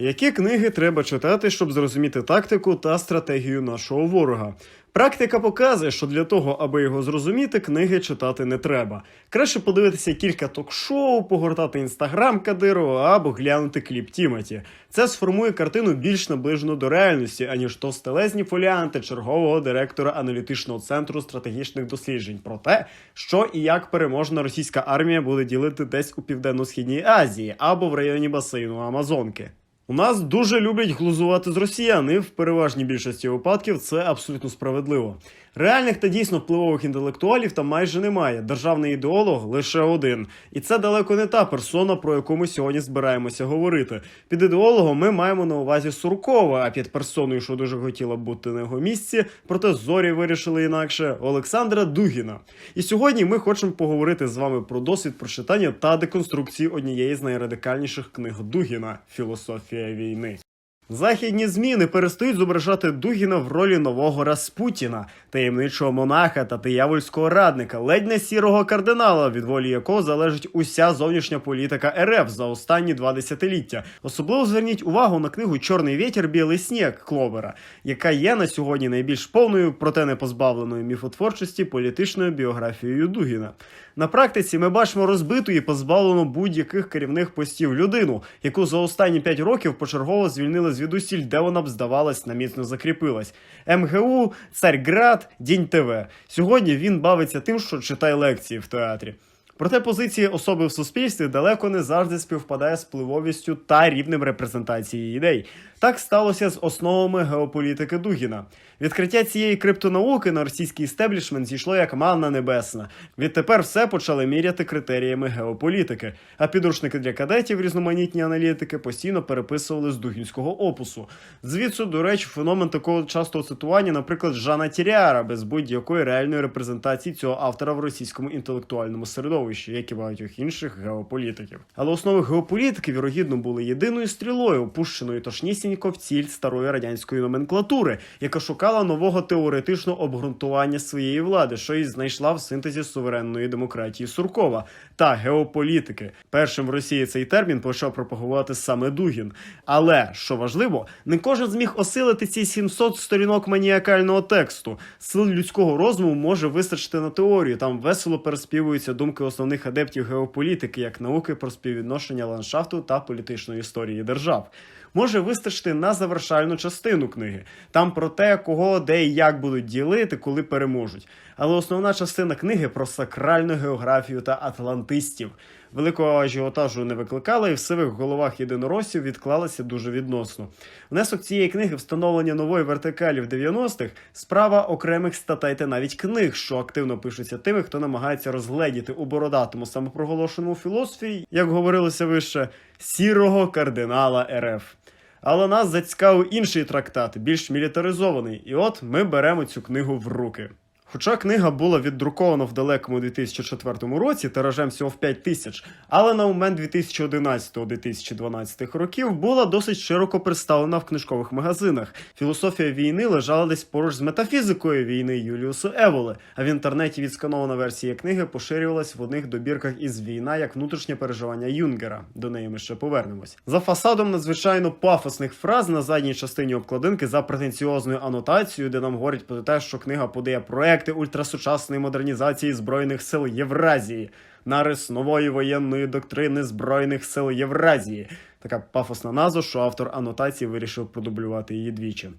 Які книги треба читати, щоб зрозуміти тактику та стратегію нашого ворога? Практика показує, що для того, аби його зрозуміти, книги читати не треба. Краще подивитися кілька ток-шоу, погортати інстаграм Кадирова або глянути кліп Тімоті. Це сформує картину більш наближену до реальності, аніж товстелезні фоліанти чергового директора аналітичного центру стратегічних досліджень про те, що і як переможна російська армія буде ділити десь у південно-східній Азії або в районі басейну Амазонки. У нас дуже люблять глузувати з росіян, і в переважній більшості випадків це абсолютно справедливо. Реальних та дійсно впливових інтелектуалів там майже немає. Державний ідеолог лише один. І це далеко не та персона, про яку ми сьогодні збираємося говорити. Під ідеологом ми маємо на увазі Суркова, а під персоною, що дуже хотіла бути на його місці, проте зорі вирішили інакше Олександра Дугіна. І сьогодні ми хочемо поговорити з вами про досвід прочитання та деконструкції однієї з найрадикальніших книг Дугіна Філософія війни. Західні ЗМІ не перестають зображати Дугіна в ролі нового Распутіна, таємничого монаха та диявольського радника, ледь не сірого кардинала, від волі якого залежить уся зовнішня політика РФ за останні два десятиліття. Особливо зверніть увагу на книгу Чорний вітер, білий сніг Кловера, яка є на сьогодні найбільш повною, проте не позбавленою міфотворчості політичною біографією Дугіна. На практиці ми бачимо розбиту і позбавлену будь-яких керівних постів людину, яку за останні 5 років почергово звільнили звідусіль, де вона б здавалось наміцно закріпилась. МГУ, Царьград, Дінь ТВ. Сьогодні він бавиться тим, що читає лекції в театрі. Проте позиції особи в суспільстві далеко не завжди співпадає з впливовістю та рівнем репрозентації ідей. Так сталося з основами геополітики Дугіна. Відкриття цієї криптонауки на російський стеблішмент зійшло як манна небесна. Відтепер все почали міряти критеріями геополітики. А підручники для кадетів різноманітні аналітики постійно переписували з дугінського опусу. Звідси, до речі, феномен такого частого цитування, наприклад, Жана Тіріара, без будь-якої реальної репрезентації цього автора в російському інтелектуальному середовищі, як і багатьох інших геополітиків. Але основи геополітики, вірогідно, були єдиною стрілою, опущеною точнісінько в ціль старої радянської номенклатури, яка шукала нового теоретичного обґрунтування своєї влади, що і знайшла в синтезі суверенної демократії Суркова та геополітики. Першим в Росії цей термін почав пропагувати саме Дугін. Але що важливо, не кожен зміг осилити ці 700 сторінок маніакального тексту. Сил людського розуму може вистачити на теорію. Там весело переспівуються думки основних адептів геополітики, як науки про співвідношення ландшафту та політичної історії держав. Може вистачити на завершальну частину книги. Там про те, кого, де і як будуть ділити, коли переможуть. Але основна частина книги про сакральну географію та атлантистів. Великого ажіотажу не викликала, і в сивих головах єдиноросів відклалася дуже відносно. Внесок цієї книги встановлення нової вертикалі в 90-х справа окремих статей та навіть книг, що активно пишуться тими, хто намагається розгледіти у бородатому самопроголошеному філософії, як говорилося вище, сірого кардинала РФ. Але нас зацікавив інший трактат, більш мілітаризований, і от ми беремо цю книгу в руки. Хоча книга була віддрукована в далекому 2004 році тиражем всього в 5 тисяч, але на момент 2011-2012 років була досить широко представлена в книжкових магазинах. Філософія війни лежала десь поруч з метафізикою війни Юліуса Еволи, а в інтернеті відсканована версія книги поширювалась в одних добірках із війна як внутрішнє переживання Юнгера. До неї ми ще повернемось. За фасадом надзвичайно пафосних фраз на задній частині обкладинки за претенціозною анотацією, де нам говорять про те, що книга подає проекти ультрасучасної модернізації збройних сил Євразії, нарис нової воєнної доктрини збройних сил Євразії. Така пафосна назва, що автор анотації вирішив продублювати її двічі.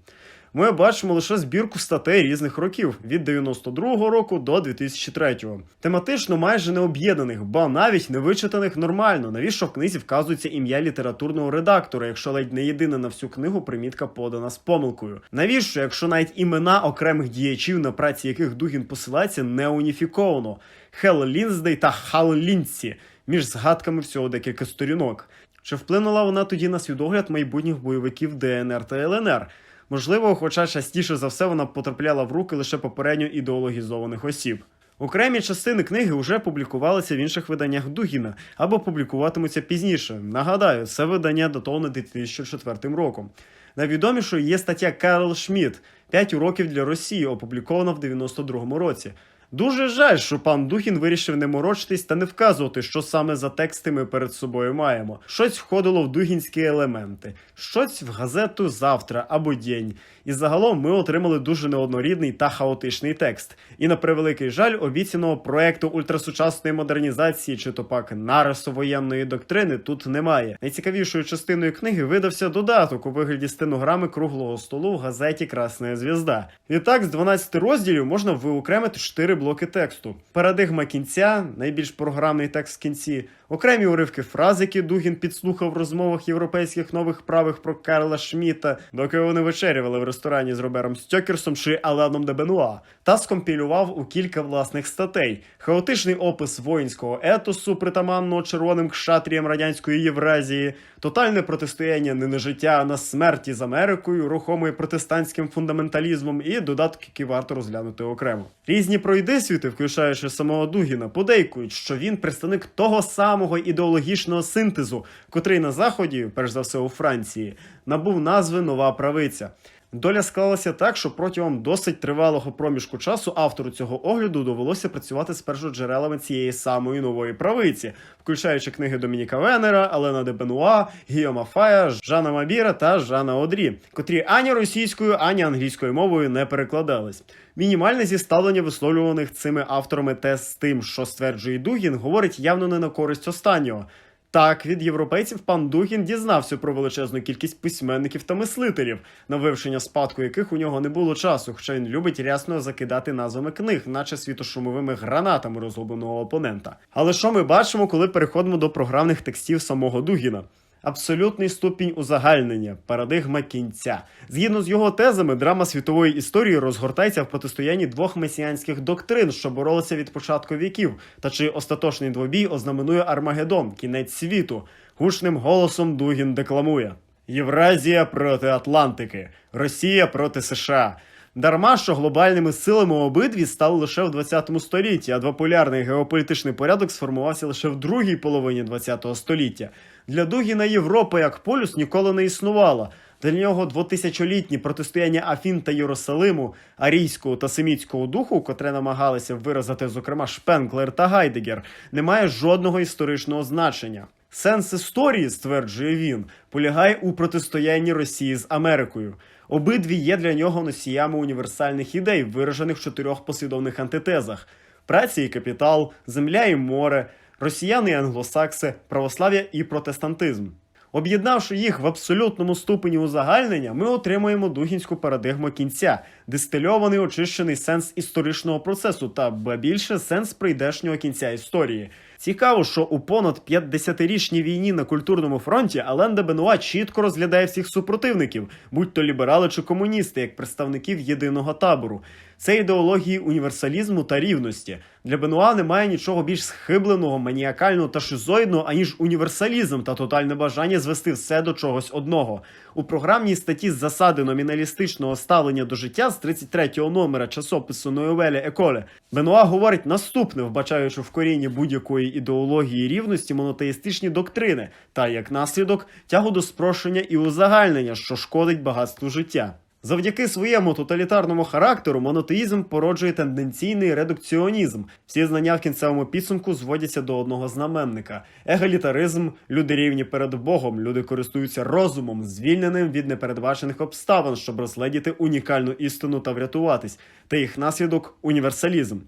Ми бачимо лише збірку статей різних років від 92-го року до 2003-го. Тематично майже не об'єднаних, ба навіть не вичитаних нормально. Навіщо в книзі вказується ім'я літературного редактора, якщо ледь не єдина на всю книгу примітка подана з помилкою? Навіщо, якщо навіть імена окремих діячів, на праці яких Дугін посилається, не уніфіковано? Хел Лінздей та Хал Лінсі між згадками всього декілька сторінок. Чи вплинула вона тоді на свідогляд майбутніх бойовиків ДНР та ЛНР? Можливо, хоча частіше за все вона потрапляла в руки лише попередньо ідеологізованих осіб. Окремі частини книги вже публікувалися в інших виданнях Дугіна або публікуватимуться пізніше. Нагадаю, це видання датоване 2004 роком. Найвідомішою є стаття Карл Шмідт «5 уроків для Росії, опублікована в 92-му році. Дуже жаль, що пан Духін вирішив не морочитись та не вказувати, що саме за тексти ми перед собою маємо. Щось входило в дугінські елементи, щось в газету завтра або день. І загалом ми отримали дуже неоднорідний та хаотичний текст. І на превеликий жаль, обіцяного проекту ультрасучасної модернізації чи то пак нарису воєнної доктрини тут немає. Найцікавішою частиною книги видався додаток у вигляді стенограми круглого столу в газеті Красна Звізда. Відтак, з 12 розділів можна виокремити 4 блоки тексту: парадигма кінця, найбільш програмний текст в кінці, окремі уривки фраз, які Дугін підслухав в розмовах європейських нових правих про Карла Шміта, доки вони вечерювали в ресторані з Робером Стьокерсом чи Аленом де Бенуа, та скомпілював у кілька власних статей: хаотичний опис воїнського етосу, притаманного червоним кшатріям радянської Євразії, тотальне протистояння не на життя, а на смерті з Америкою, рухомою протестантським фундаменталізмом, і додатки, які варто розглянути окремо. Різні пройдисвіти, включаючи самого Дугіна, подейкують, що він представник того самого ідеологічного синтезу, котрий на заході, перш за все у Франції, набув назви Нова правиця. Доля склалася так, що протягом досить тривалого проміжку часу автору цього огляду довелося працювати з першоджерелами цієї самої нової правиці, включаючи книги Домініка Венера, Алена де Бенуа, Гіома Фая, Жана Мабіра та Жана Одрі, котрі ані російською, ані англійською мовою не перекладались. Мінімальне зіставлення висловлюваних цими авторами тез з тим, що стверджує Дугін, говорить явно не на користь останнього. Так, від європейців пан Дугін дізнався про величезну кількість письменників та мислителів, на вивчення спадку яких у нього не було часу, хоча він любить рясно закидати назвами книг, наче світошумовими гранатами розгубленого опонента. Але що ми бачимо, коли переходимо до програмних текстів самого Дугіна? Абсолютний ступінь узагальнення, парадигма кінця. Згідно з його тезами, драма світової історії розгортається в протистоянні двох месіанських доктрин, що боролися від початку віків, та чи остаточний двобій ознаменує Армагеддон, кінець світу. Гучним голосом Дугін декламує: Євразія проти Атлантики, Росія проти США. Дарма, що глобальними силами обидві стали лише в 20 столітті, а двополярний геополітичний порядок сформувався лише в другій половині 20 століття. Для Дугіна Європа як полюс ніколи не існувала. Для нього двотисячолітні протистояння Афін та Єрусалиму, арійського та семітського духу, котре намагалися виразити, зокрема, Шпенглер та Гайдегер, не має жодного історичного значення. Сенс історії, стверджує він, полягає у протистоянні Росії з Америкою. Обидві є для нього носіями універсальних ідей, виражених в чотирьох послідовних антитезах: праця і капітал, земля і море, росіяни і англосакси, православ'я і протестантизм. Об'єднавши їх в абсолютному ступені узагальнення, ми отримуємо дугінську парадигму кінця, дистильований очищений сенс історичного процесу та ба більше сенс прийдешнього кінця історії. Цікаво, що у понад 50-річній війні на культурному фронті Ален де Бенуа чітко розглядає всіх супротивників, будь то ліберали чи комуністи, як представників єдиного табору. Це ідеології універсалізму та рівності. Для Бенуа немає нічого більш схибленого, маніакального та шизоїдного, аніж універсалізм та тотальне бажання звести все до чогось одного. У програмній статті засади номіналістичного ставлення до життя з 33-го номера часопису Ноевелі Еколе Бенуа говорить наступне, вбачаючи в корінні будь-якої ідеології рівності монотеїстичні доктрини, та як наслідок тягу до спрощення і узагальнення, що шкодить багатству життя. Завдяки своєму тоталітарному характеру монотеїзм породжує тенденційний редукціонізм. Всі знання в кінцевому підсумку зводяться до одного знаменника: егалітаризм, люди рівні перед Богом, люди користуються розумом, звільненим від непередбачених обставин, щоб розгледіти унікальну істину та врятуватись, та їх наслідок універсалізм.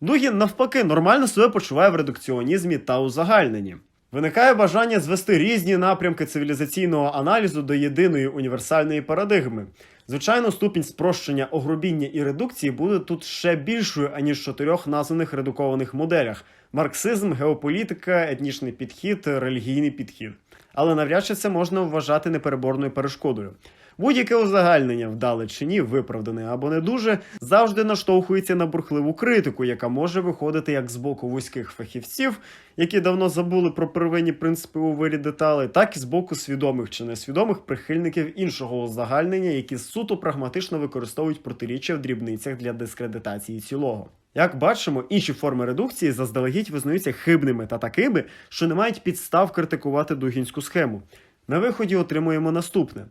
Дугін, навпаки, нормально себе почуває в редукціонізмі та узагальненні. Виникає бажання звести різні напрямки цивілізаційного аналізу до єдиної універсальної парадигми. Звичайно, ступінь спрощення, огрубіння і редукції буде тут ще більшою, аніж в чотирьох названих редукованих моделях: марксизм, геополітика, етнічний підхід, релігійний підхід. Але навряд чи це можна вважати непереборною перешкодою. Будь-яке узагальнення, вдале чи ні, виправдане або не дуже, завжди наштовхується на бурхливу критику, яка може виходити як з боку вузьких фахівців, які давно забули про первинні принципи у вирі деталей, так і з боку свідомих чи несвідомих прихильників іншого узагальнення, які суто прагматично використовують протиріччя в дрібницях для дискредитації цілого. Як бачимо, інші форми редукції заздалегідь визнаються хибними та такими, що не мають підстав критикувати дугінську схему. На виході отримуємо наступне.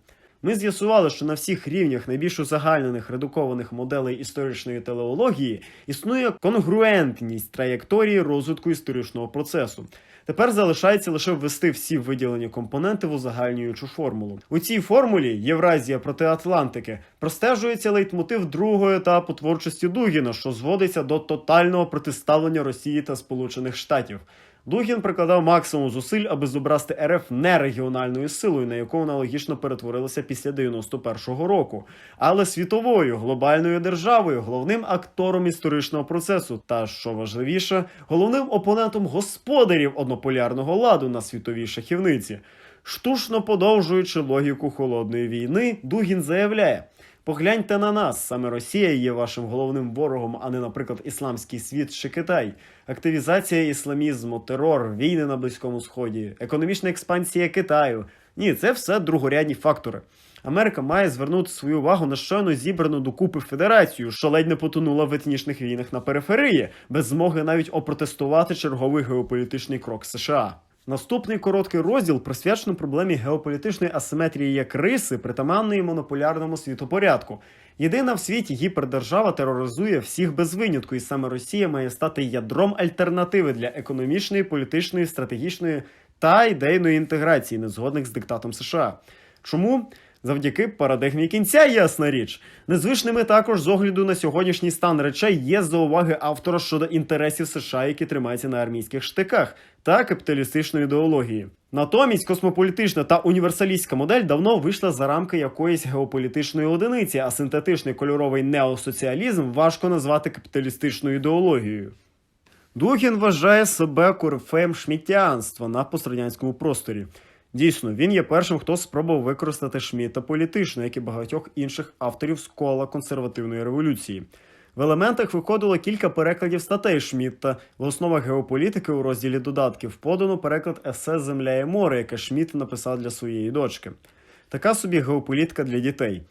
Ми з'ясували, що на всіх рівнях найбільш узагальнених редукованих моделей історичної телеології існує конгруентність траєкторії розвитку історичного процесу. Тепер залишається лише ввести всі виділені компоненти в узагальнюючу формулу. У цій формулі Євразія проти Атлантики простежується лейтмотив другого етапу творчості Дугіна, що зводиться до тотального протиставлення Росії та Сполучених Штатів. Дугін прикладав максимум зусиль, аби зобразити РФ не регіональною силою, на яку вона логічно перетворилася після 91-го року, але світовою глобальною державою, головним актором історичного процесу, та що важливіше, головним опонентом господарів однополярного ладу на світовій шахівниці. Штучно подовжуючи логіку холодної війни, Дугін заявляє. Погляньте на нас, саме Росія є вашим головним ворогом, а не, наприклад, ісламський світ чи Китай. Активізація ісламізму, терор, війни на Близькому Сході, економічна експансія Китаю. Ні, це все другорядні фактори. Америка має звернути свою увагу на щойно зібрану докупи федерацію, що ледь не потонула в етнічних війнах на периферії, без змоги навіть опротестувати черговий геополітичний крок США. Наступний короткий розділ присвячено проблемі геополітичної асиметрії як риси, притаманної монополярному світопорядку. Єдина в світі гіпердержава тероризує всіх без винятку, і саме Росія має стати ядром альтернативи для економічної, політичної, стратегічної та ідейної інтеграції, незгодних з диктатом США. Чому? Завдяки парадигмі кінця, ясна річ. Незвичними також з огляду на сьогоднішній стан речей є зауваги автора щодо інтересів США, які тримаються на армійських штиках, та капіталістичної ідеології. Натомість космополітична та універсалістська модель давно вийшла за рамки якоїсь геополітичної одиниці, а синтетичний кольоровий неосоціалізм важко назвати капіталістичною ідеологією. Дугін вважає себе корифеєм шміттянства на пострадянському просторі. Дійсно, він є першим, хто спробував використати Шміта політично, як і багатьох інших авторів з кола консервативної революції. В елементах виходило кілька перекладів статей Шмітта в основах геополітики у розділі додатків. Подано переклад есе Земля і море, яке Шміт написав для своєї дочки. Така собі геополітика для дітей.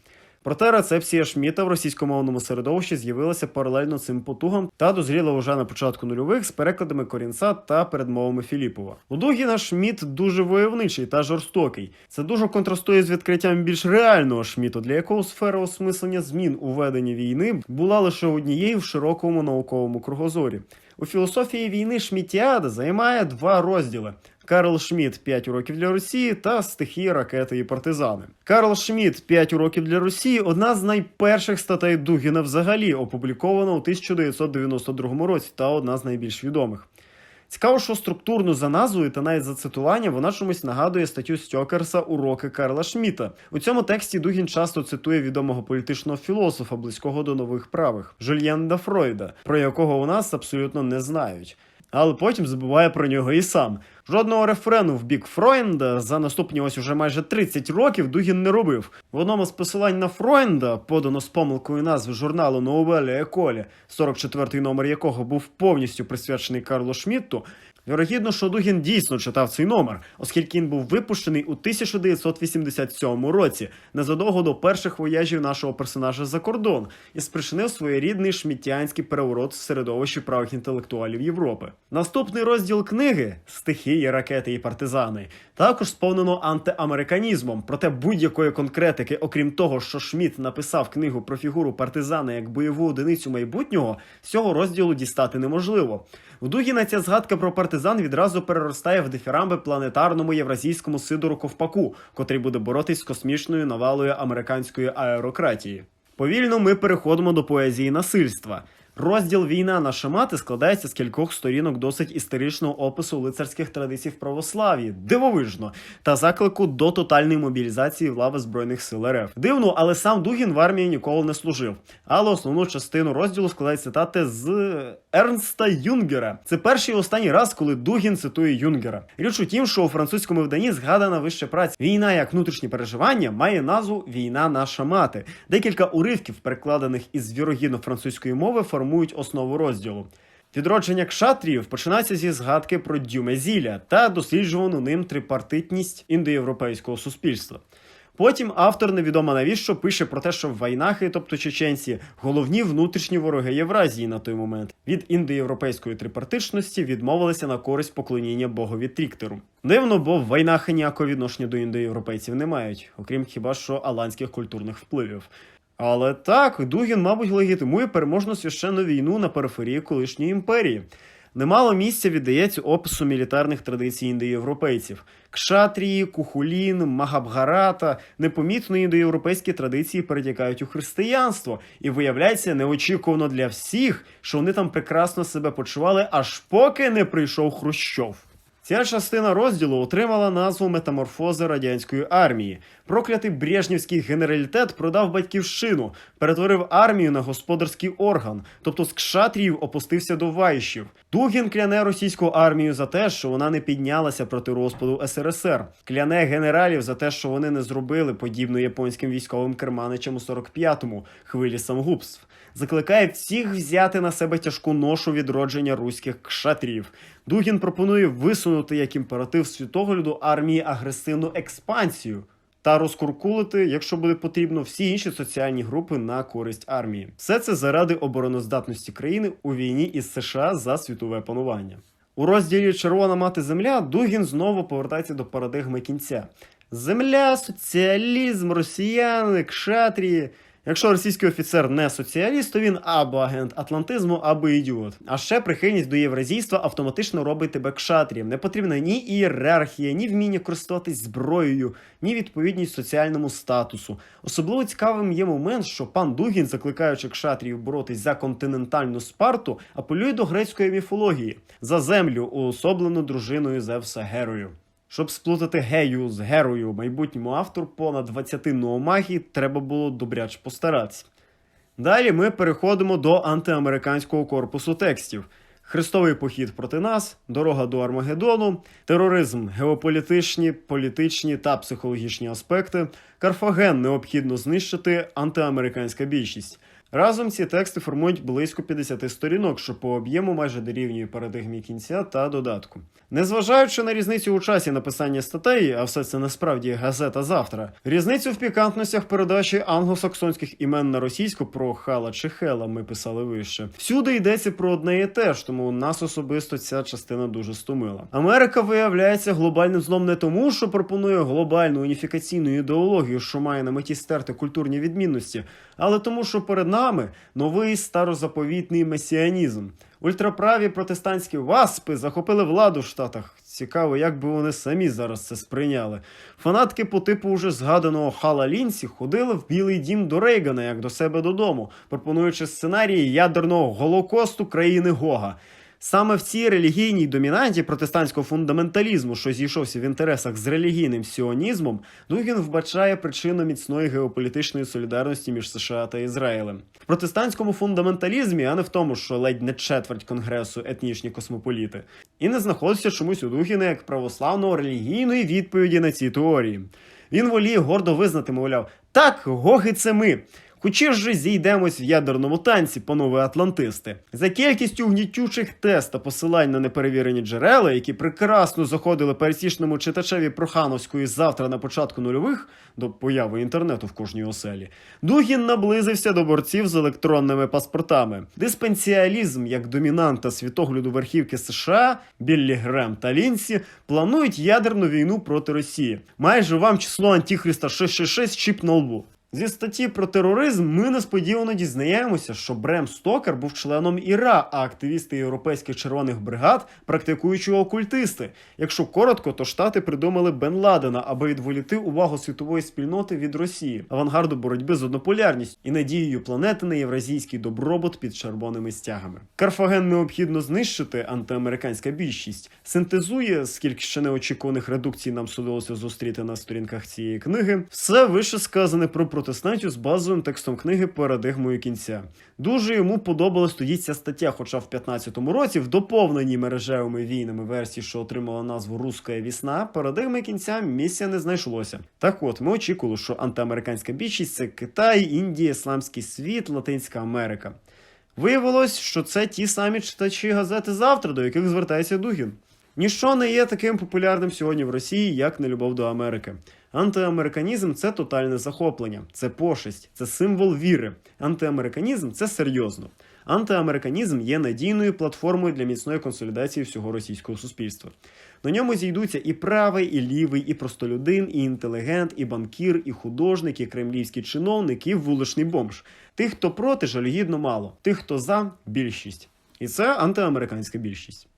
Проте рецепція Шміта в російськомовному середовищі з'явилася паралельно цим потугам та дозріла уже на початку нульових з перекладами Корінца та передмовами Філіпова. У Дугіна Шміт дуже войовничий та жорстокий. Це дуже контрастує з відкриттям більш реального Шміту, для якого сфера осмислення змін у веденні війни була лише однією в широкому науковому кругозорі. У філософії війни Шмітіада займає два розділи. Карл Шмідт 5 уроків для Росії та стихії, ракети і партизани. Карл Шмідт 5 уроків для Росії одна з найперших статей Дугіна взагалі, опублікована у 1992 році, та одна з найбільш відомих. Цікаво, що структурно за назвою та навіть за цитування вона чомусь нагадує статтю Стьокерса Уроки Карла Шміта. У цьому тексті Дугін часто цитує відомого політичного філософа, близького до нових правих Жульєнда Фройда, про якого у нас абсолютно не знають. Але потім забуває про нього і сам. Жодного рефрену в бік Фройнда за наступні ось уже майже 30 років Дугін не робив. В одному з посилань на Фройнда, подано з помилкою назви журналу Новелі Еколі, 44-й номер якого був повністю присвячений Карлу Шмітту. Вірогідно, що Дугін дійсно читав цей номер, оскільки він був випущений у 1987 році, незадовго до перших вояжів нашого персонажа за кордон, і спричинив своєрідний шміттянський переворот в середовищі правих інтелектуалів Європи. Наступний розділ книги стихії, ракети і партизани також сповнено антиамериканізмом, проте будь-якої конкретики, окрім того, що Шмідт написав книгу про фігуру партизана як бойову одиницю майбутнього, з цього розділу дістати неможливо. В Дугіна ця згадка про партизан відразу переростає в дифірамби планетарному євразійському Сидору Ковпаку, котрий буде боротись з космічною навалою американської аерократії. Повільно ми переходимо до поезії насильства. Розділ Війна на шамати складається з кількох сторінок досить історичного опису лицарських традицій в православ'ї, дивовижно, та заклику до тотальної мобілізації в лави збройних сил РФ. Дивно, але сам Дугін в армії ніколи не служив. Але основну частину розділу складають цитати з Ернста Юнгера. Це перший і останній раз, коли Дугін цитує Юнгера. Річ у тім, що у французькому виданні згадана вища праця Війна як внутрішні переживання має назву Війна на шамати. Декілька уривків, перекладених із вірогідно французької мови, формують основу розділу. Відродження кшатріїв починається зі згадки про Дюмезіля та досліджувану ним трипартитність індоєвропейського суспільства. Потім автор невідомо навіщо пише про те, що вайнахи, тобто чеченці, головні внутрішні вороги Євразії на той момент від індоєвропейської трипартичності відмовилися на користь поклоніння богові Тріктеру. Дивно, бо вайнахи ніякого відношення до індоєвропейців не мають, окрім хіба що аланських культурних впливів. Але так, Дугін, мабуть, легітимує переможну священну війну на периферії колишньої імперії. Немало місця віддається опису мілітарних традицій індоєвропейців. Кшатрії, Кухулін, Магабгарата, непомітно індоєвропейські традиції перетікають у християнство, і виявляється неочікувано для всіх, що вони там прекрасно себе почували, аж поки не прийшов Хрущов. Ця частина розділу отримала назву Метаморфози радянської армії. Проклятий брежнівський генералітет продав батьківщину, перетворив армію на господарський орган, тобто з кшатріїв опустився до вайщів. Дугін кляне російську армію за те, що вона не піднялася проти розпаду СРСР. Кляне генералів за те, що вони не зробили подібно японським військовим керманичам у 45-му хвилі самогубств. Закликає всіх взяти на себе тяжку ношу відродження руських кшатрів. Дугін пропонує висунути як імператив світогляду армії агресивну експансію та розкуркулити, якщо буде потрібно, всі інші соціальні групи на користь армії. Все це заради обороноздатності країни у війні із США за світове панування. У розділі Червона мати земля Дугін знову повертається до парадигми кінця. Земля, соціалізм, росіяни, кшатрії. Якщо російський офіцер не соціаліст, то він або агент атлантизму, або ідіот. А ще прихильність до євразійства автоматично робить тебе кшатрієм. Не потрібна ні ієрархія, ні вміння користуватись зброєю, ні відповідність соціальному статусу. Особливо цікавим є момент, що пан Дугін, закликаючи кшатріїв боротись за континентальну спарту, апелює до грецької міфології за землю, уособлену дружиною Зевса Герою. Щоб сплутати гею з герою майбутньому автору понад 20 новомагій, треба було добряч постаратися. Далі ми переходимо до антиамериканського корпусу текстів. Хрестовий похід проти нас, дорога до Армагеддону, тероризм, геополітичні, політичні та психологічні аспекти, Карфаген необхідно знищити, антиамериканська більшість. Разом ці тексти формують близько 50 сторінок, що по об'єму майже дорівнює парадигмі кінця та додатку. Незважаючи на різницю у часі написання статей, а все це насправді газета завтра, різницю в пікантностях передачі англосаксонських імен на російську про Хала чи Хела ми писали вище. Всюди йдеться про одне і те ж, тому нас особисто ця частина дуже стомила. Америка виявляється глобальним злом не тому, що пропонує глобальну уніфікаційну ідеологію, що має на меті стерти культурні відмінності, але тому, що перед нами новий старозаповітний месіанізм. Ультраправі протестантські васпи захопили владу в Штатах. Цікаво, як би вони самі зараз це сприйняли. Фанатки по типу уже згаданого Хала Лінсі ходили в Білий дім до Рейгана як до себе додому, пропонуючи сценарії ядерного голокосту країни Гога. Саме в цій релігійній домінанті протестантського фундаменталізму, що зійшовся в інтересах з релігійним сіонізмом, Дугін вбачає причину міцної геополітичної солідарності між США та Ізраїлем. В протестантському фундаменталізмі, а не в тому, що ледь не четверть конгресу етнічні космополіти, і не знаходиться чомусь у Дугіна як православного релігійної відповіді на ці теорії. Він воліє гордо визнати, мовляв, так, гоги це ми. Хочі ж зійдемось в ядерному танці, панове атлантисти. За кількістю гнітючих тест та посилань на неперевірені джерела, які прекрасно заходили пересічному читачеві Прохановської завтра на початку нульових до появи інтернету в кожній оселі, Дугін наблизився до борців з електронними паспортами. Диспенсіалізм як домінанта світогляду верхівки США, Біллі Грем та Лінсі планують ядерну війну проти Росії. Майже вам число Антихриста 666 чіп на лбу. Зі статті про тероризм ми несподівано дізнаємося, що Брем Стокер був членом ІРА, а активісти європейських червоних бригад практикуючи окультисти. Якщо коротко, то штати придумали Бен Ладена, аби відволіти увагу світової спільноти від Росії, авангарду боротьби з однополярністю і надією планети на євразійський добробут під червоними стягами. Карфаген необхідно знищити, антиамериканська більшість синтезує, скільки ще неочікуваних редукцій нам судилося зустріти на сторінках цієї книги. Все вище сказане про протестантів з базовим текстом книги парадигмою кінця. Дуже йому подобалась тоді ця стаття, хоча в 15-му році, в доповненій мережевими війнами версії, що отримала назву Руська вісна, парадигми кінця місця не знайшлося. Так от, ми очікували, що антиамериканська більшість це Китай, Індія, Ісламський світ, Латинська Америка. Виявилось, що це ті самі читачі газети завтра, до яких звертається Дугін. Ніщо не є таким популярним сьогодні в Росії, як нелюбов до Америки. Антиамериканізм це тотальне захоплення, це пошесть, це символ віри. Антиамериканізм це серйозно. Антиамериканізм є надійною платформою для міцної консолідації всього російського суспільства. На ньому зійдуться і правий, і лівий, і простолюдин, і інтелігент, і банкір, і художник, і кремлівський чиновник, і вуличний бомж. Тих, хто проти, жалюгідно мало. Тих, хто за більшість. І це антиамериканська більшість.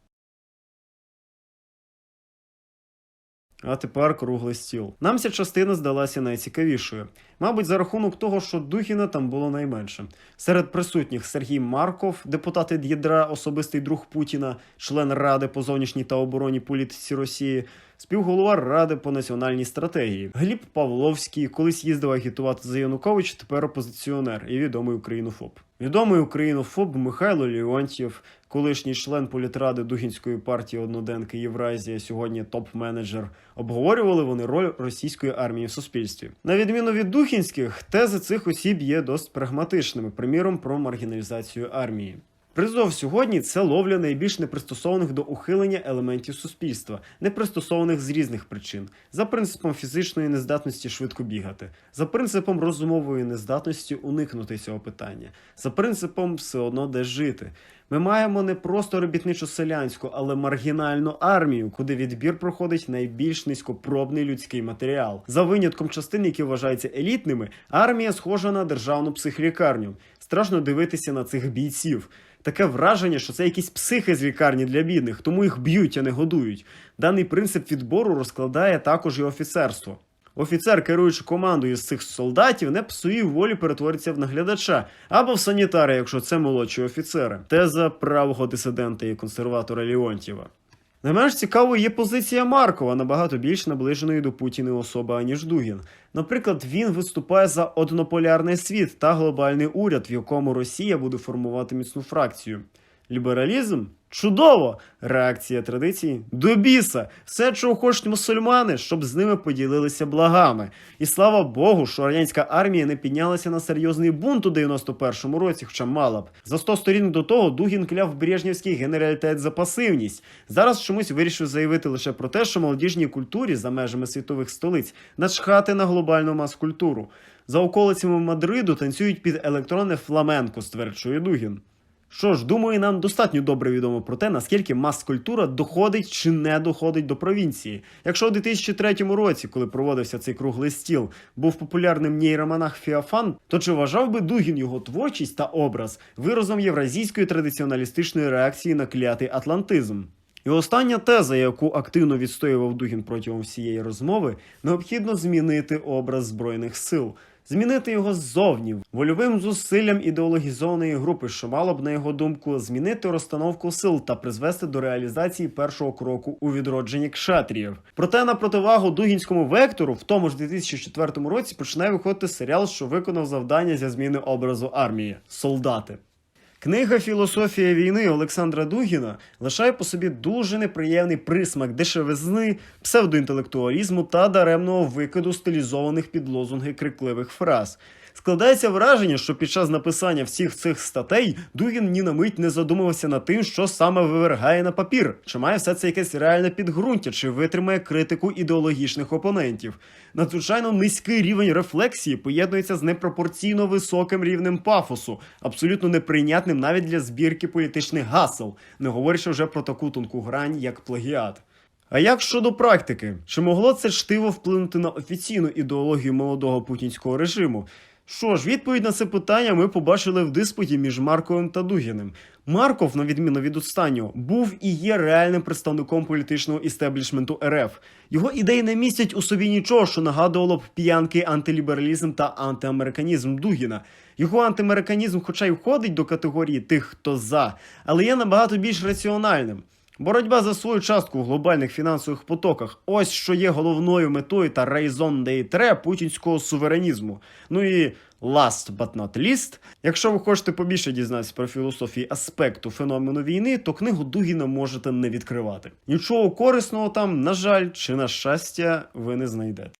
А тепер круглий стіл. Нам ця частина здалася найцікавішою. Мабуть, за рахунок того, що Духіна там було найменше. Серед присутніх Сергій Марков, депутат від ядра, особистий друг Путіна, член Ради по зовнішній та оборонній політиці Росії, співголова Ради по національній стратегії. Гліб Павловський колись їздив агітувати за Янукович, тепер опозиціонер і відомий українофоб. Відомий українофоб Михайло Леонтьєв, колишній член політради Духінської партії Одноденки Євразія, сьогодні топ-менеджер. Обговорювали вони роль російської армії в суспільстві. На відміну від духінських, тези цих осіб є досить прагматичними, приміром про маргіналізацію армії. Призов сьогодні це ловля найбільш непристосованих до ухилення елементів суспільства, непристосованих з різних причин, за принципом фізичної нездатності швидко бігати, за принципом розумової нездатності уникнути цього питання, за принципом все одно де жити. Ми маємо не просто робітничо-селянську, але маргінальну армію, куди відбір проходить найбільш низькопробний людський матеріал. За винятком частин, які вважаються елітними, армія схожа на державну психлікарню. Страшно дивитися на цих бійців. Таке враження, що це якісь психи з лікарні для бідних, тому їх б'ють, а не годують. Даний принцип відбору розкладає також і офіцерство. Офіцер, керуючи командою з цих солдатів, не псує волі перетвориться в наглядача або в санітара, якщо це молодші офіцери. Теза правого дисидента і консерватора Леонтьєва. Не менш цікавою є позиція Маркова, набагато більш наближеної до Путіна особи, аніж Дугін. Наприклад, він виступає за однополярний світ та глобальний уряд, в якому Росія буде формувати міцну фракцію. Лібералізм? Чудово! Реакція традицій до біса. Все, чого хочуть мусульмани, щоб з ними поділилися благами. І слава Богу, що радянська армія не піднялася на серйозний бунт у 91-му році, хоча мала б. За 100 сторін до того Дугін кляв Брежнівський генералітет за пасивність. Зараз чомусь вирішив заявити лише про те, що молодіжній культурі за межами світових столиць начхати на глобальну мас-культуру. За околицями Мадриду танцюють під електронне фламенко, стверджує Дугін. Що ж, думаю, нам достатньо добре відомо про те, наскільки мас-культура доходить чи не доходить до провінції. Якщо у 2003 році, коли проводився цей круглий стіл, був популярним нейромонах Феофан, то чи вважав би Дугін його творчість та образ виразом євразійської традиціоналістичної реакції на клятий атлантизм? І остання теза, яку активно відстоював Дугін протягом всієї розмови, необхідно змінити образ збройних сил. Змінити його ззовні вольовим зусиллям ідеологізованої групи, що мало б, на його думку, змінити розстановку сил та призвести до реалізації першого кроку у відродженні кшатріїв. Проте на противагу дугінському вектору, в тому ж 2004 році починає виходити серіал, що виконав завдання зі зміни образу армії солдати. Книга Філософія війни Олександра Дугіна лишає по собі дуже неприємний присмак дешевизни, псевдоінтелектуалізму та даремного викиду стилізованих під лозунги крикливих фраз. Складається враження, що під час написання всіх цих статей Дугін ні на мить не задумувався над тим, що саме вивергає на папір, чи має все це якесь реальне підґрунтя, чи витримає критику ідеологічних опонентів. Надзвичайно низький рівень рефлексії поєднується з непропорційно високим рівнем пафосу, абсолютно неприйнятним навіть для збірки політичних гасел, не говорячи вже про таку тонку грань, як плагіат. А як щодо практики? Чи могло це штиво вплинути на офіційну ідеологію молодого путінського режиму? Що ж, відповідь на це питання ми побачили в диспуті між Марковим та Дугіним. Марков, на відміну від останнього, був і є реальним представником політичного істеблішменту РФ. Його ідеї не містять у собі нічого, що нагадувало б п'янкий антилібералізм та антиамериканізм Дугіна. Його антиамериканізм, хоча й входить до категорії тих, хто за, але є набагато більш раціональним. Боротьба за свою частку в глобальних фінансових потоках ось що є головною метою та рейзон дейтре путінського суверенізму. Ну і last but not least, якщо ви хочете побільше дізнатися про філософії аспекту феномену війни, то книгу Дугіна можете не відкривати. Нічого корисного там, на жаль, чи на щастя, ви не знайдете.